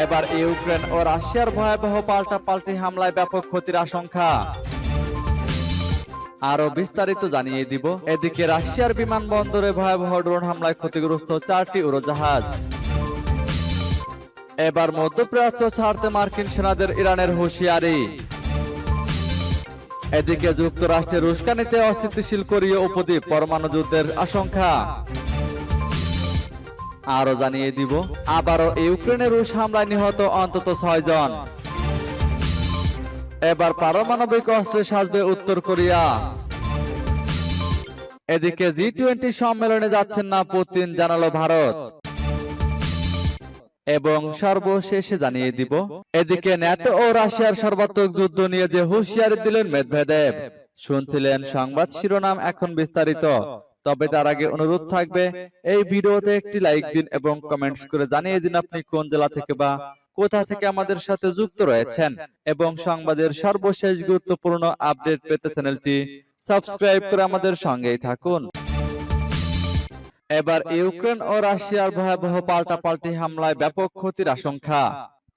এবার ইউক্রেন ও রাশিয়ার ভয়াবহ পাল্টা পাল্টি হামলায় ব্যাপক ক্ষতির আশঙ্কা। আরও বিস্তারিত জানিয়ে দিব। এদিকে রাশিয়ার বিমানবন্দরে ভয়াবহ ড্রোন হামলায় ক্ষতিগ্রস্ত চারটি উড়োজাহাজ। এবার মধ্যপ্রাচ্য ছাড়তে মার্কিন সেনাদের ইরানের হুঁশিয়ারি। এদিকে যুক্তরাষ্ট্রের উস্কানিতে অস্থিতিশীল কোরীয় উপদ্বীপ পরমাণু যুদ্ধের আশঙ্কা। আরও জানিয়ে দিব, আবারও ইউক্রেনের রুশ হামলায় নিহত অন্তত ছয় জন এবার পারমাণবিক অস্ত্রে সাজবে উত্তর কোরিয়া। এদিকে জি টোয়েন্টি সম্মেলনে যাচ্ছেন না পুতিন, জানালো ভারত। এবং সর্বশেষে জানিয়ে দিব, এদিকে ন্যাটো ও রাশিয়ার সর্বাত্মক যুদ্ধ নিয়ে যে হুঁশিয়ারি দিলেন মেদভেদেব। শুনছিলেন সংবাদ শিরোনাম এখন বিস্তারিত। তবে তার আগে অনুরোধ থাকবে, এই ভিডিওতে একটি লাইক দিন এবং কমেন্টস করে জানিয়ে দিন আপনি কোন জেলা থেকে বা কোথা থেকে আমাদের সাথে যুক্ত রয়েছেন এবং সংবাদের সর্বশেষ গুরুত্বপূর্ণ আপডেট পেতে চ্যানেলটি সাবস্ক্রাইব করে আমাদের সঙ্গেই থাকুন। এবার ইউক্রেন ও রাশিয়ার ভয়াবহ পাল্টাপাল্টি হামলায় ব্যাপক ক্ষতির আশঙ্কা।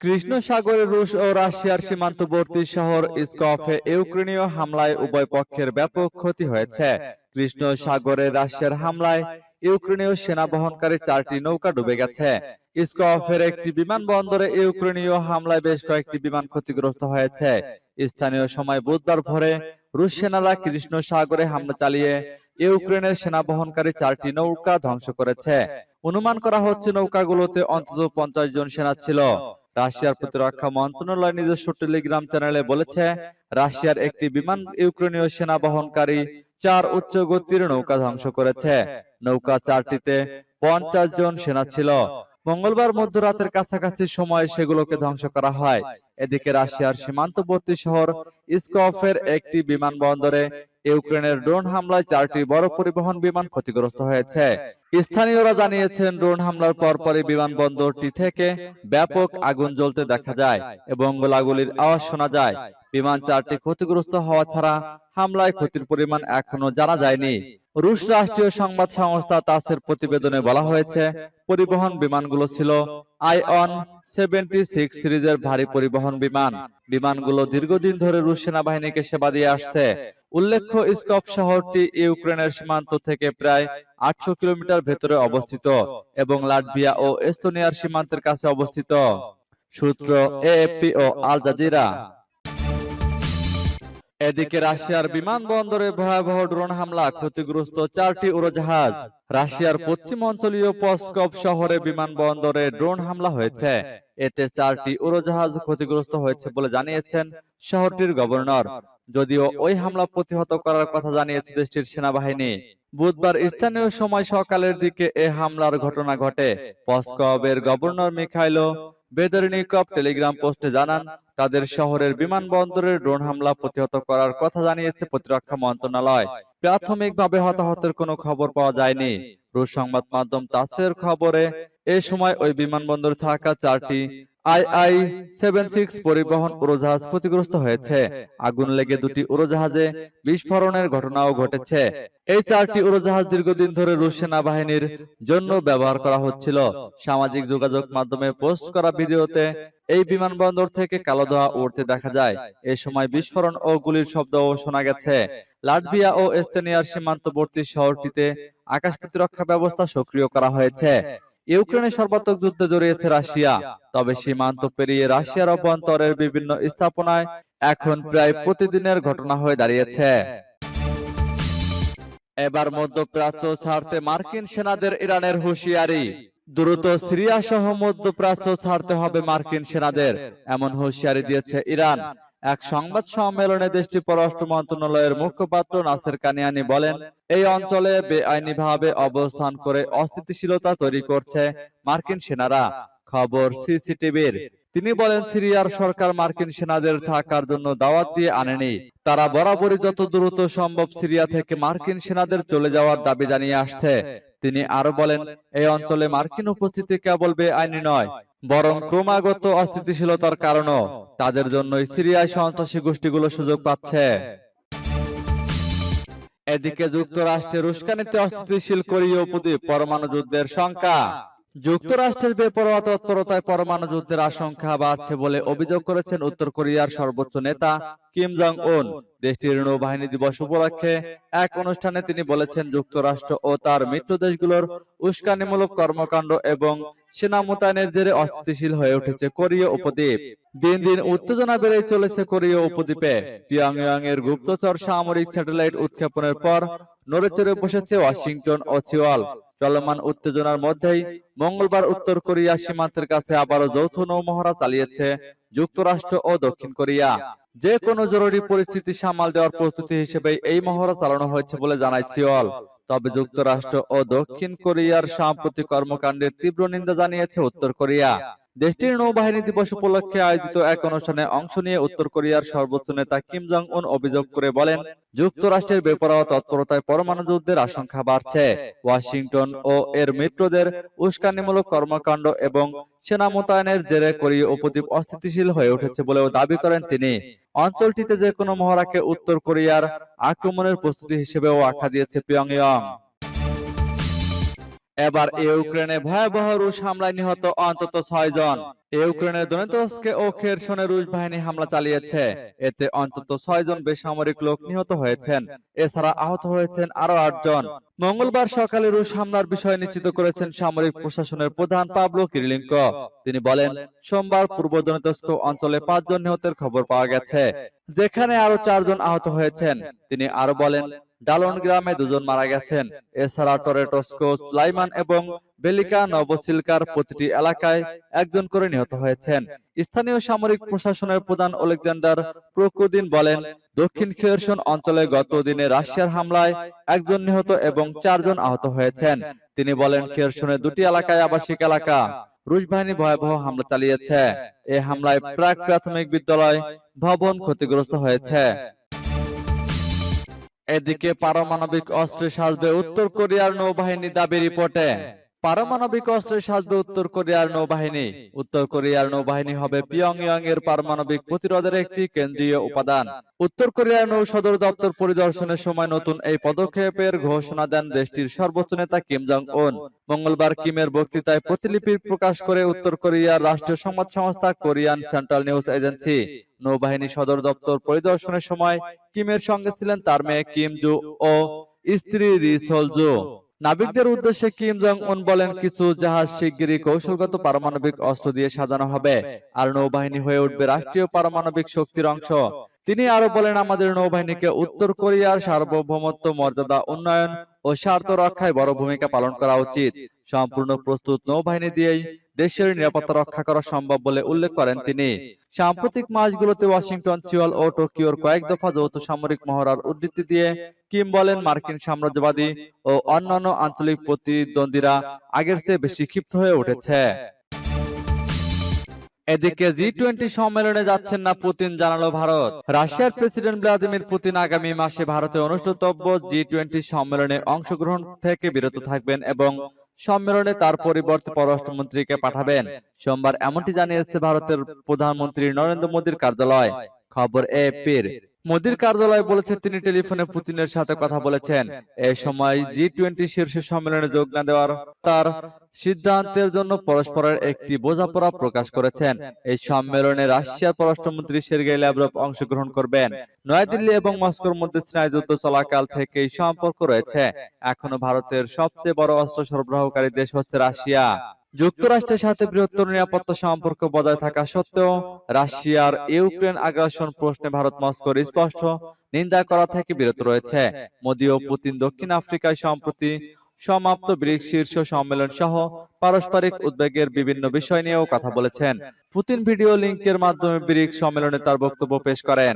কৃষ্ণ সাগরে রুশ ও রাশিয়ার সীমান্তবর্তী শহর ইস্কফে ইউক্রেনীয় হামলায় উভয় পক্ষের ব্যাপক ক্ষতি হয়েছে। কৃষ্ণ সাগরে রাশিয়ার হামলায় ইউক্রেনীয় সেনা বহনকারী চারটি নৌকা ডুবে গেছে। ইস্কফের একটি বিমানবন্দরে ইউক্রেনীয় হামলায় বেশ কয়েকটি বিমান ক্ষতিগ্রস্ত হয়েছে। স্থানীয় সময় বুধবার ভোরে রুশ সেনারা কৃষ্ণ সাগরে হামলা চালিয়ে ইউক্রেনের সেনা বহনকারী চারটি নৌকা ধ্বংস করেছে। অনুমান করা হচ্ছে নৌকাগুলোতে অন্তত পঞ্চাশ জন সেনা ছিল। রাশিয়ার প্রতিরক্ষা মন্ত্রণালয় নিজস্ব টেলিগ্রাম চ্যানেলে বলেছে রাশিয়ার একটি বিমান ইউক্রেনীয় সেনা বহনকারী চার উচ্চ গতির নৌকা ধ্বংস করেছে। নৌকা চারটিতে পঞ্চাশ জন সেনা ছিল। মঙ্গলবার মধ্যরাতের কাছাকাছি সময় সেগুলোকে ধ্বংস করা হয়। এদিকে রাশিয়ার সীমান্তবর্তী শহর ইস্কফের একটি বিমানবন্দরে ইউক্রেনের ড্রোন হামলায় চারটি বড় পরিবহন বিমান ক্ষতিগ্রস্ত হয়েছে। স্থানীয়রা জানিয়েছেন, ড্রোন হামলার পরপরই বিমানবন্দরটি থেকে ব্যাপক আগুন জ্বলতে দেখা যায় এবং গোলাগুলির আওয়াজ শোনা যায়। বিমান চারটি ক্ষতিগ্রস্ত হওয়া ছাড়া হামলায় ক্ষতির পরিমাণ এখনও জানা যায়নি। রুশ রাষ্ট্রীয় সংবাদ সংস্থা তাসের প্রতিবেদনে বলা হয়েছে, পরিবহন বিমানগুলো ছিল আইঅন সেভেন্টি সিক্স সিরিজের ভারী পরিবহন বিমান। বিমানগুলো দীর্ঘদিন ধরে রুশ সেনাবাহিনীকে সেবা দিয়ে আসছে। উল্লেখ্য স্কপ শহরটি ইউক্রেনের সীমান্ত থেকে প্রায় আটশো কিলোমিটার ভেতরে অবস্থিত এবং লাটভিয়া ও এস্তোনিয়ার সীমান্তের কাছে অবস্থিত। সূত্র এএফপি ও আল জাজিরা। এদিকে রাশিয়ার বিমানবন্দরে ভয়াবহ ড্রোন হামলা ক্ষতিগ্রস্ত চারটি উড়োজাহাজ। রাশিয়ার পশ্চিম অঞ্চলীয় পস্কপ শহরে বিমানবন্দরে ড্রোন হামলা হয়েছে। এতে চারটি উড়োজাহাজ ক্ষতিগ্রস্ত হয়েছে বলে জানিয়েছেন শহরটির গভর্নর। যদিও ওই হামলা প্রতিহত করার কথা জানিয়েছে দেশটির সেনাবাহিনী। বুধবার স্থানীয় সময় সকালের দিকে এ হামলার ঘটনা ঘটে। পস্কবের গভর্নর মিখাইলো বেদরনিকভ টেলিগ্রাম পোস্টে জানান, তাদের শহরের বিমানবন্দরের ড্রোন হামলা প্রতিহত করার কথা জানিয়েছে প্রতিরক্ষা মন্ত্রণালয়। প্রাথমিকভাবে হতাহতের কোনো খবর পাওয়া যায়নি। রুশ সংবাদ মাধ্যম তাসের খবরে, এ সময় ওই বিমানবন্দর থাকা চারটি আই আই সেভেন সিক্স পরিবহন উড়োজাহাজ ক্ষতিগ্রস্ত হয়েছে। আগুন লেগে দুটি উড়োজাহাজে বিস্ফোরণের ঘটনাও ঘটেছে। এই চারটি উড়োজাহাজ দীর্ঘদিন ধরে রুশ সেনাবাহিনীর জন্য ব্যবহার করা হচ্ছিল। সামাজিক যোগাযোগ মাধ্যমে পোস্ট করা ভিডিওতে এই বিমানবন্দর থেকে কালো ধোঁয়া উঠতে দেখা যায়। এ সময় বিস্ফোরণ ও গুলির শব্দও শোনা গেছে। লাটভিয়া ও এস্তেনিয়ার সীমান্তবর্তী শহরটিতে আকাশ প্রতিরক্ষা ব্যবস্থা সক্রিয় করা হয়েছে। ইউক্রেনের সর্বাত্মক যুদ্ধে জড়িয়েছে রাশিয়া। তবে সীমান্ত পেরিয়ে রাশিয়ার অভ্যন্তরের বিভিন্ন স্থাপনায় এখন প্রায় প্রতিদিনের ঘটনা হয়ে দাঁড়িয়েছে। এবার মধ্যপ্রাচ্য ছাড়তে মার্কিন সেনাদের ইরানের হুঁশিয়ারি। দ্রুত সিরিয়া সহ মধ্যপ্রাচ্য ছাড়তে হবে মার্কিন সেনাদের। এমন হুঁশিয়ারি দিয়েছে ইরান। এক সংবাদ সম্মেলনে দেশটির পররাষ্ট্র মন্ত্রণালয়ের মুখপাত্র নাসের কানিয়ানি বলেন, এই অঞ্চলে বেআইনিভাবে অবস্থান করে অস্থিতিশীলতা তৈরি করছে মার্কিন সেনারা। খবর সিসিটিভির। তিনি বলেন, সিরিয়ার সরকার মার্কিন সেনাদের থাকার জন্য দাওয়াত দিয়ে আনেনি। তারা বরাবরই যত দ্রুত সম্ভব সিরিয়া থেকে মার্কিন সেনাদের চলে যাওয়ার দাবি জানিয়ে আসছে। তিনি আরও বলেন, এই অঞ্চলে মার্কিন উপস্থিতি কেবল বেআইনি নয়, বরং ক্রমাগত অস্থিতিশীলতার কারণও। তাদের জন্যই সিরিয়ায় সন্ত্রাসী গোষ্ঠীগুলো সুযোগ পাচ্ছে। এদিকে যুক্তরাষ্ট্রের উস্কানিতে অস্থিতিশীল কোরীয় উপদ্বীপ পরমাণু যুদ্ধের শঙ্কা। যুক্তরাষ্ট্রের বেপরোয়া তৎপরতায় পরমাণু যুদ্ধের আশঙ্কা বাড়ছে বলে অভিযোগ করেছেন উত্তর কোরিয়ার সর্বোচ্চ নেতা কিম জং উন। দেশটির নৌবাহিনী দিবস উপলক্ষে এক অনুষ্ঠানে তিনি বলেছেন যুক্তরাষ্ট্র ও তার মিত্র দেশগুলোর উস্কানিমূলক কর্মকাণ্ড এবং সেনা মোতায়েনের জেরে অস্থিতিশীল হয়ে উঠেছে কোরীয় উপদ্বীপ। দিন দিন উত্তেজনা বেড়ে চলেছে কোরীয় উপদ্বীপে। পিয়ংইয়ং এর গুপ্তচর সামরিক স্যাটেলাইট উৎক্ষেপণের পর নড়েচড়ে বসেছে ওয়াশিংটন ও সিওয়াল। চলমান উত্তেজনার মধ্যেই মঙ্গলবার উত্তর কোরিয়া সীমান্তের কাছে আবারও যৌথ নৌমহড়া চালিয়েছে যুক্তরাষ্ট্র ও দক্ষিণ কোরিয়া। যে কোনো জরুরি পরিস্থিতি সামাল দেওয়ার প্রস্তুতি হিসেবে এই মহড়া চালানো হয়েছে বলে জানায় সিওল। তবে যুক্তরাষ্ট্র ও দক্ষিণ কোরিয়ার সাম্প্রতিক কর্মকাণ্ডের তীব্র নিন্দা জানিয়েছে উত্তর কোরিয়া। দেশটির নৌবাহিনী দিবস উপলক্ষে আয়োজিত এক অনুষ্ঠানে অংশ নিয়ে উত্তর কোরিয়ার সর্বোচ্চ নেতা কিম জং উন অভিযোগ করে বলেন যুক্তরাষ্ট্রের বেপরোয়া তৎপরতায় পরমাণু যুদ্ধের আশঙ্কা বাড়ছে। ওয়াশিংটন ও এর মিত্রদের উস্কানিমূলক কর্মকাণ্ড এবং সেনা মোতায়েনের জেরে কোরীয় উপদ্বীপ অস্থিতিশীল হয়ে উঠেছে বলেও দাবি করেন তিনি। অঞ্চলটিতে যে কোনো মহড়াকে উত্তর কোরিয়ার আক্রমণের প্রস্তুতি হিসেবেও আখ্যা দিয়েছে পিয়ংইয়ং। এবার ইউক্রেনে ভয়াবহ রুশ হামলায় নিহত অন্তত ছয় জন। ইউক্রেনের দনেতস্কে ও খেরসনে রুশ বাহিনী হামলা চালিয়েছে। এতে অন্তত ছয় জন বেসামরিক লোক নিহত হয়েছেন। এছাড়া আহত হয়েছেন আরও আটজন। মঙ্গলবার সকালে রুশ হামলার বিষয় নিশ্চিত করেছেন সামরিক প্রশাসনের প্রধান পাবলো কিরিলিঙ্ক তিনি বলেন সোমবার পূর্ব দনেতস্ক অঞ্চলে পাঁচজন নিহতের খবর পাওয়া গেছে। যেখানে আরও চারজন আহত হয়েছেন। তিনি আরও বলেন ডালন গ্রামে দুজন মারা গেছেন। এছাড়া টরেটস্কো স্লাইমান এবং বেলিকা নবসিলকার প্রতিটি এলাকায় একজন করে নিহত হয়েছেন। স্থানীয় সামরিক প্রশাসনের প্রধান ওলেকজান্ডার প্রকুদিন বলেন, দক্ষিণ খেরসন অঞ্চলে গত দিনে রাশিয়ার হামলায় একজন নিহত এবং চারজন আহত হয়েছেন। তিনি বলেন, খেরসনের দুটি এলাকায় আবাসিক এলাকা। রুশ বাহিনী ভয়াবহ হামলা চালিয়েছে। এই হামলায় প্রাক প্রাথমিক বিদ্যালয়, ভবন ক্ষতিগ্রস্ত হয়েছে। এদিকে পারমাণবিক অস্ত্রে সাজবে উত্তর কোরিয়ার নৌবাহিনী দাবি রিপোর্টে। পারমাণবিক অস্ত্রে সাজবে উত্তর কোরিয়ার নৌবাহিনী। উত্তর কোরিয়ার নৌবাহিনী হবে পিয়ংইয়ং এর পারমাণবিক প্রতিরোধের একটি কেন্দ্রীয় উপাদান। উত্তর কোরিয়ার নৌ সদর দপ্তর পরিদর্শনের সময় নতুন এই পদক্ষেপের ঘোষণা দেন দেশটির সর্বোচ্চ নেতা কিম জং উন মঙ্গলবার কিমের বক্তৃতায় প্রতিলিপি প্রকাশ করে উত্তর কোরিয়ার রাষ্ট্রীয় সংবাদ সংস্থা কোরিয়ান সেন্ট্রাল নিউজ এজেন্সি নৌবাহিনী সদর দপ্তর পরিদর্শনের সময় কিমের সঙ্গে ছিলেন তার মেয়ে কিম জু ও স্ত্রী রি সোল জু। নাবিকদের উদ্দেশ্যে কিম জং উন বলেন কিছু জাহাজ শিগগিরই কৌশলগত পারমাণবিক অস্ত্র দিয়ে সাজানো হবে আর নৌবাহিনী হয়ে উঠবে রাষ্ট্রীয় পারমাণবিক শক্তির অংশ। তিনি আরও বলেন আমাদের নৌবাহিনীকে উত্তর কোরিয়ার সার্বভৌমত্ব মর্যাদা উন্নয়ন ও স্বার্থ রক্ষায় বড় ভূমিকা পালন করা উচিত। সম্পূর্ণ প্রস্তুত নৌবাহিনী দিয়েই দেশের নিরাপত্তা রক্ষা করা সম্ভব বলে উল্লেখ করেন তিনি। সাম্প্রতিক মাসগুলোতে ওয়াশিংটন সিওল ও টোকিওর কয়েক দফা যৌথ সামরিক মহড়ার উদ্ধৃতি দিয়ে কিম বলেন মার্কিন সাম্রাজ্যবাদী ও অন্যান্য আঞ্চলিক প্রতিদ্বন্দ্বীরা আগের চেয়ে বেশি ক্ষিপ্ত হয়ে উঠেছে। এদিকে জি টোয়েন্টি সম্মেলনে যাচ্ছেন না পুতিন জানালো ভারত। রাশিয়ার প্রেসিডেন্ট ভ্লাদিমির পুতিন আগামী মাসে ভারতে অনুষ্ঠিতব্য জি টোয়েন্টি সম্মেলনে অংশগ্রহণ থেকে বিরত থাকবেন এবং সম্মেলনে তার পরিবর্তে পররাষ্ট্রমন্ত্রীকে পাঠাবেন। সোমবার এমনটি জানিয়েছে ভারতের প্রধানমন্ত্রী নরেন্দ্র মোদীর কার্যালয়। খবর এপির মোদীর কার্যালয় বলেছে, তিনি টেলিফোনে পুতিনের সাথে কথা বলেছেন। এই সময় জি টোয়েন্টি শীর্ষ সম্মেলনে যোগ না দেওয়ার তার সিদ্ধান্তের জন্য পরস্পরের একটি বোঝাপড়া প্রকাশ করেছেন। এই সম্মেলনে রাশিয়ার পররাষ্ট্রমন্ত্রী সের্গেই ল্যাভরভ অংশগ্রহণ করবেন। নয়াদিল্লি এবং মস্কোর মধ্যে স্নায়ুযুদ্ধ চলাকাল থেকে এই সম্পর্ক রয়েছে। এখনও ভারতের সবচেয়ে বড় অস্ত্র সরবরাহকারী দেশ হচ্ছে রাশিয়া। যুক্তরাষ্ট্রের সাথে বৃহত্তর নিরাপত্তা সম্পর্ক বজায় থাকা সত্ত্বেও রাশিয়ার ইউক্রেন আগ্রাসন প্রশ্নে ভারত মস্কোর স্পষ্ট নিন্দা করা থেকে বিরত রয়েছে। মোদী ও পুতিন দক্ষিণ আফ্রিকায় সম্প্রতি সমাপ্ত ব্রিক্স শীর্ষ সম্মেলন সহ পারস্পরিক উদ্বেগের বিভিন্ন বিষয় নিয়েও কথা বলেছেন। পুতিন ভিডিও লিঙ্কের মাধ্যমে ব্রিক্স সম্মেলনে তার বক্তব্য পেশ করেন।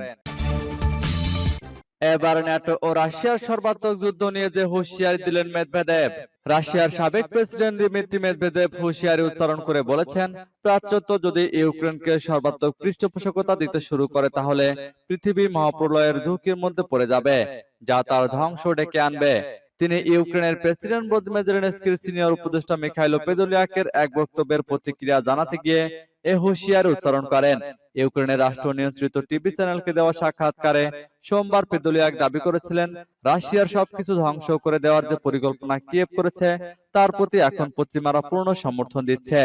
এবার ন্যাটো ও রাশিয়ার সর্বাত্মক যুদ্ধ নিয়ে যে হুঁশিয়ারি দিলেন মেদভেদেব, রাশিয়ার সাবেক প্রেসিডেন্ট দিমিত্রি মেদভেদেব হুঁশিয়ারি উচ্চারণ করে বলেছেন প্রাচ্যত্ব যদি ইউক্রেনকে সর্বাত্মক পৃষ্ঠপোষকতা দিতে শুরু করে তাহলে পৃথিবী মহাপ্রলয়ের ঝুঁকির মধ্যে পড়ে যাবে, যা তার ধ্বংস ডেকে আনবে। তিনি ইউক্রেনের প্রেসিডেন্ট ভ্লাদিমির জেলেনস্কির সিনিয়র উপদেষ্টা মিখাইলো পেদোলিয়াকের এক বক্তব্যের প্রতিক্রিয়া জানাতে গিয়ে এ হুঁশিয়ারি উচ্চারণ করেন। ইউক্রেনের রাষ্ট্র নিয়ন্ত্রিত টিভি চ্যানেলকে দেওয়া সাক্ষাৎকারে সোমবার পেদোলিয়াক দাবি করেছিলেন রাশিয়ার সবকিছু ধ্বংস করে দেওয়ার যে পরিকল্পনা কিয়েভ করেছে তার প্রতি এখন পশ্চিমারা পূর্ণ সমর্থন দিচ্ছে।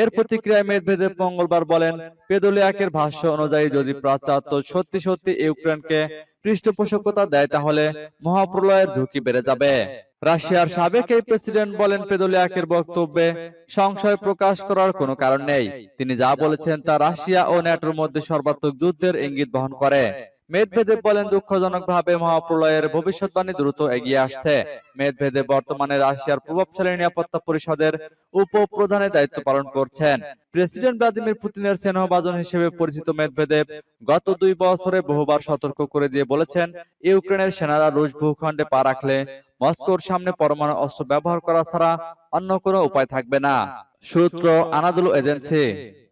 এর প্রতিক্রিয়ায় মেদভেদেব মঙ্গলবার বলেন পেদোলিয়াকের ভাষ্য অনুযায়ী যদি পাশ্চাত্য সত্যি সত্যি ইউক্রেনকে পৃষ্ঠপোষকতা দেয়, তাহলে মহাপ্রলয়ের ঝুঁকি বেড়ে যাবে। রাশিয়ার সাবেক এই প্রেসিডেন্ট বলেন পেদোলিয়াকের বক্তব্যে সংশয় প্রকাশ করার কোনো কারণ নেই। তিনি যা বলেছেন তা রাশিয়া ও ন্যাটোর মধ্যে সর্বাত্মক যুদ্ধের ইঙ্গিত বহন করে। মেদভেদেব বলেন দুঃখজনকভাবে মহাপ্রলয়ের ভবিষ্যৎবাণী দ্রুত এগিয়ে আসছে। মেদভেদেব বর্তমানে রাশিয়ার প্রভাবশালী নিরাপত্তা পরিষদের উপপ্রধানের দায়িত্ব পালন করছেন। প্রেসিডেন্ট ভ্লাদিমির পুতিনের স্নেহভাজন হিসেবে পরিচিত মেদভেদেব গত দুই বছরে বহুবার সতর্ক করে দিয়ে বলেছেন ইউক্রেনের সেনারা রুশ ভূখণ্ডে পা রাখলে মস্কোর সামনে পরমাণু অস্ত্র ব্যবহার করা ছাড়া অন্য কোনো উপায় থাকবে না। সূত্র আনাদুলু এজেন্সি।